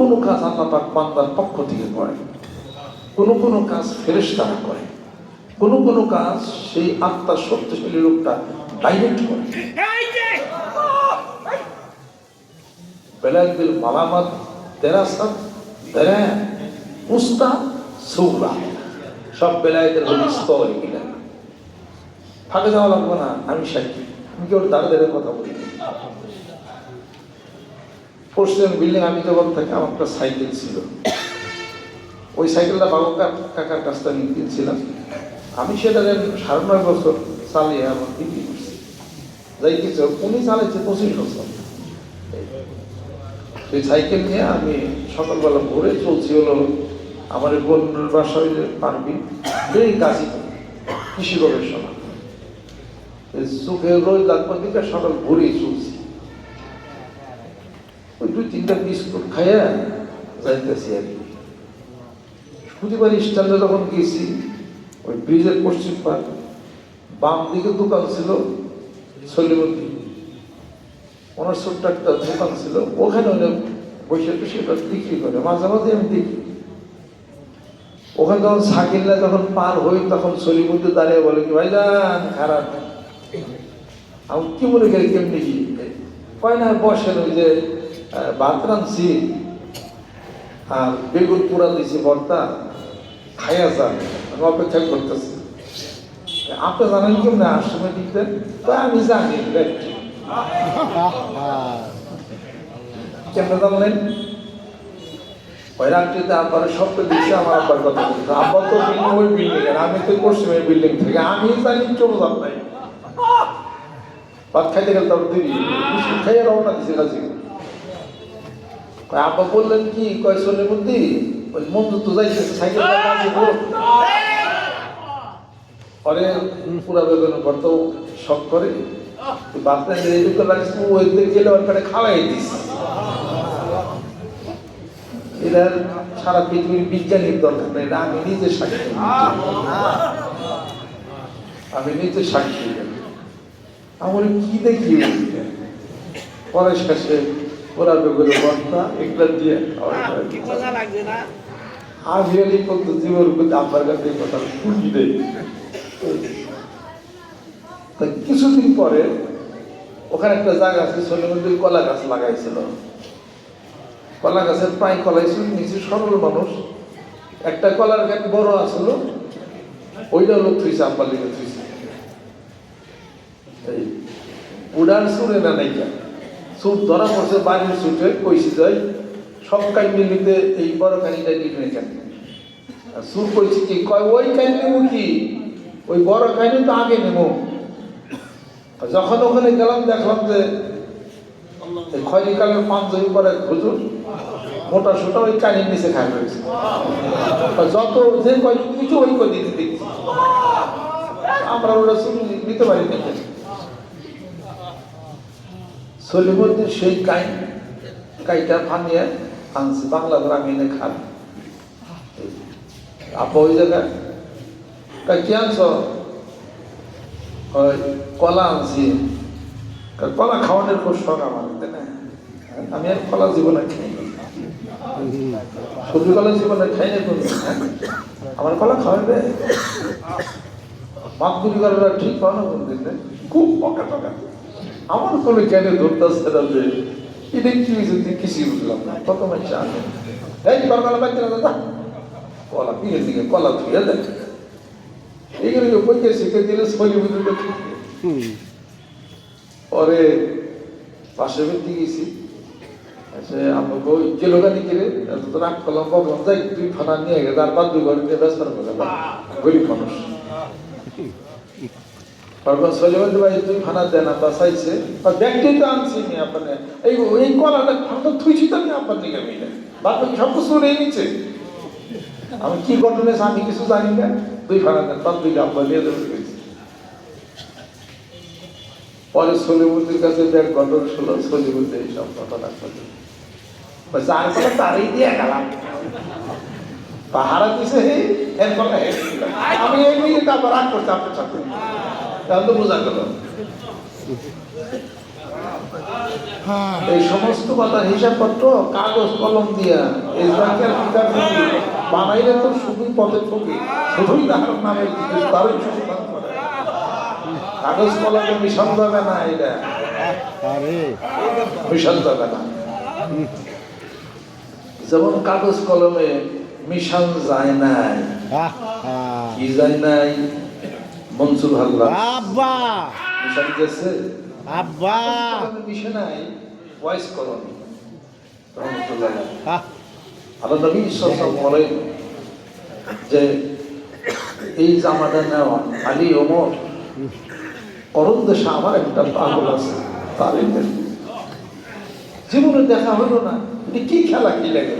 কোনো কাজ আল্লাহ পাক বান্দার পক্ষ থেকে করে। কোনো কোনো কাজ ফেরেশতারা করে। কোনো কোনো কাজ সেই আত্মার শক্তিশালী লোকটা ডাইরেক্ট করে। বেলায় বিল মালামাত তেরাসাত তেরা উস্তা সৌরা। সব বেলায়েতের স্তর এগুলা ফাঁকে যাওয়া লাগবে না আমি সাক্ষী। আমি কেউ দাঁড়িয়ে দাঁড়িয়ে কথা বলি? পশ্চিম বিল্ডিং আমি যখন থাকি, আমার একটা সাইকেল ছিল। ওই সাইকেলটা বাবু কাকার কাছ থেকে কিনছিলাম। আমি সেটা সাড়ে নয় বছর চালিয়ে আমার বিক্রি করছি। যাই কিছু উনি চালাইছে পঁচিশ বছর। সেই সাইকেল নিয়ে আমি সকালবেলা ভোরে চলছি হলো আমার এই বোনের বাসা হইলে পারবি, এই গাছি কৃষি গবেষণা। চোখে রোজ লাগবার দিকে সকাল ভোরেই চলছি। দুই তিনটা বিস্কুট খাইয়া যাইতেছি আর কি। প্রতিবার স্ট্যান্ডে যখন গেছি, ওই ব্রিজের পশ্চিম পার বাম দিকে দোকান ছিল সলিমতি ওনার ছোট্ট একটা দোকান ছিল, ওখানে উনি বসে বসে বিক্রি করে, মাঝে মাঝে আমি দেখি। ওখানে যখন সাকিল্লা যখন পার হই, তখন সলিমতি দাঁড়িয়ে বলে কি ভাই যান খারাপ আমি কি মনে করি, কেমনি কি? কয় না, বসেন ওই যে ভাত আর বেগুন দিছি, ভর্তা। খাইয়া যান, আমি অপেক্ষা করতেছি। আপনি জানেন কেমন দিতেন, তো আমি জানি। কেমনে জানলেন? রাত্রিতে আব্বার স্বপ্ন দিচ্ছে আমার আব্বার কথা বলছে আব্বা তো বিল্ডিং, ওই বিল্ডিং এর, আমি তো পশ্চিমের বিল্ডিং থেকে আমি জানি চলে যাব নাই। ভাত খাইতে গেলে তারপর দিবি খাইয়ে রওনা দিছে কয় আব্বা বললেন কি? কয়, শোনে বুদ্ধি, ওই মন্দির তো যাইতেছে, সাইকেল পরে পুরা বেগুনের পর তো শখ করে বাচ্চা রেডি করে রাখিস ওই দিকে গেলে ওর পেটে খাওয়াই দিস। এটার সারা পৃথিবীর বিজ্ঞানীর দরকার নেই, এটা আমি নিজে সাক্ষী। আমি নিজে সাক্ষী। আমার কি দেখি পরে শেষে ওরা বেগুনে বর্তা এগুলা দিয়ে আমি এই পর্যন্ত জীবন করতে আপনার কাছে কথা শুনি তা কিছুদিন পরে ওখানে একটা জায়গা আছে সলিমুদ্দিন কলা গাছ লাগাইছিল। কলা গাছের প্রায় কলাই ছিল নিচে সরল মানুষ। একটা কলার গাছ বড় আসলো ওইটা লোক থুইছে আব্বার লিখে থুইছে। এই উড়ার সুরে না নাইকা? সুর ধরা পড়ছে বাড়ির সুটে কইছি যাই সব কাহিনী নিতে এই বড় কাহিনীটা কেন আর সুর কইছি কি, কয়, ওই কাহিনী নেব কি? ওই বড় কাহিনী তো আগে নেব যখন ওখানে গেলাম, দেখলাম যে খয়রি কালের পাঞ্জাবি পরে হুজুর, মোটা সোটা ওই কানির নিচে খাই রয়েছে। যত যে কয় কিছু ওই করে দিতে দেখছি। আমরা ওরা নিতে পারি না সলিমুদ্দিন সেই কাই কাইটা ভাঙিয়ে আনছে, বাংলা গ্রামীণে খান। আপা ওই জায়গায় কাই কি আনছ কলা আনছি। কলা খাওয়ানোর খুব শখ আমার আমি আর কলা জীবনে খাই। সবজি কলা জীবনে খাই না কোনো? আমার কলা খাওয়াবে মাতগুলি করাটা ঠিক পাও না কোন দিন খুব পকা টকা আমার কোনো জ্ঞানে ধরতেছে না যে এটা কি হয়েছে কিছুই বুঝলাম না। কত মানুষ আনে এই কলা কলা বাচ্চা না দাদা। কলা পিড়ের দিকে? কলা ধুয়ে দেয় এইগুলো বইকে শিখে দিলে শৈলী বুঝতে পরে পাশে ব্যক্তি গেছি। সে আমাকে ওই জেলোগানি কিনে এত তো রাগ করলাম বললাম যাই তুই ফানা নিয়ে গেছে আর বাদ দুই ঘর ব্যস্ত গরিব মানুষ। তারপর ফানা দেন আমরা চাইছে তো আনছি নি আপনার এই তো আমি আপনার আমি কি ঘটনা আমি কিছু জানি না। দুই ফানা দেন, বাদ দুই আপনার নিয়ে দেবে পরে সলিমুদ্দির কাছে দেখ, ঘটনা শুনলো সলিমুদ্দিন এইসব ঘটনা করল তারই দিয়ে গেলাম। পাহারা দিছে আমি এই নিয়ে তারপর রাগ করছি আপনার সাথে। তাহলে তো বোঝা গেল হ্যাঁ। এই সমস্ত কথার হিসাবপত্র কাগজ কলম দিয়া ইসরাকের কিতাব বানাইলে তো শুধুই পথে ঠকি শুধুই তাহার নামে তারই সন্ধান করে। কাগজ কলমে মিশন যাবে না এটা। মিশন যাবে না। যেমন কাগজ কলমে মিশন যায় নাই। কি যায় নাই? মনসুর হাল্লা আব্বা! মিশন গেছে। আব্বা! কলমে নাই ভয়েস রহমতুল্লাহ আল্লাহ নবী বলেন যে এই জামাটা নেওয়া আলী ওমর দেশে আমার একটা পাগল আছে তার জীবনে দেখা হলো না কি খেলা কি লাগে